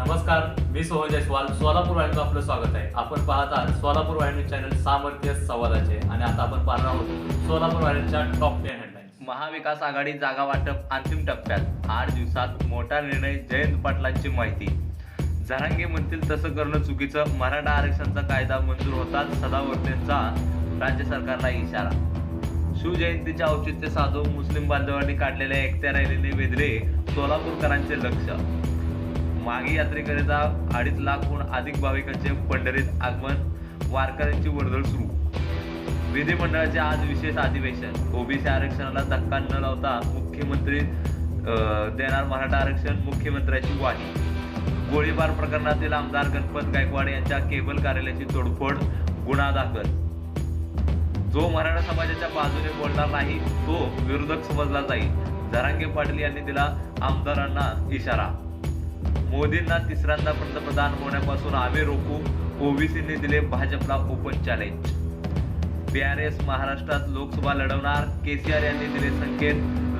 नमस्कार मी सोहन जयस्वाल. सोलापूर वाहिनीचं आपलं स्वागत आहे. आपण पाहत आहात सोलापूर वाहिनी चॅनल सामर्थ्य संवादाचे आणि आता आपण पाहणार आहोत सोलापूर वाहिनीच्या top ten headlines Maha Vikas Aghadi जागा वाटप अंतिम टप्प्यात. आठ दिवसात मोठा निर्णय जयंत पाटलांची माहिती. झरांगे म्हणतील तसं करणं चुकीचं. मराठा आरक्षणचा कायदा मंजूर होताच सदावर्तेंचा राज्य सरकारला इशारा. शिवजयंतीचे औचित्य साधून मुस्लिम बांधवांनी काढलेल्या एकट्या राहिलेले वेदरे सोलापूरकरांचे लक्ष. मागे यात्रेकरिता अडीच लाखहून अधिक भाविकांचे पंढरीत आगमन वारकऱ्यांची वर्दळ सुरू. विधिमंडळाचे आज विशेष अधिवेशन. ओबीसी आरक्षणाला धक्का न लावता मुख्यमंत्री देणार मराठा आरक्षण मुख्यमंत्र्याची ग्वाही. गोळीबार प्रकरणातील आमदार गणपत गायकवाड यांच्या केबल कार्यालयाची तोडफोड गुन्हा दाखल. जो मराठा समाजाच्या बाजूने बोलणार नाही तो विरोधक समजला जाईल. जरांगे पाटील यांनी दिला आमदारांना इशारा. मोदींना तिसऱ्यांदा पंतप्रधान होण्यापासून आम्ही रोखू. ओबीसीने दिले भाजपला ओपन चॅलेंज बीआरएस महाराष्ट्रात लोकसभा लढवणार. केसीआर यांनी दिले संकेत.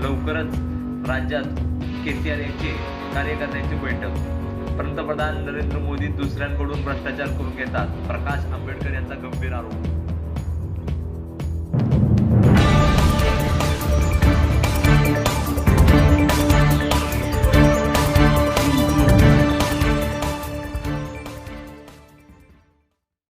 लवकरच राज्यात केसीआर यांची कार्यकर्त्यांची बैठक. पंतप्रधान नरेंद्र मोदी दुसऱ्यांकडून भ्रष्टाचार करून घेतात. प्रकाश आंबेडकर यांचा गंभीर आरोप.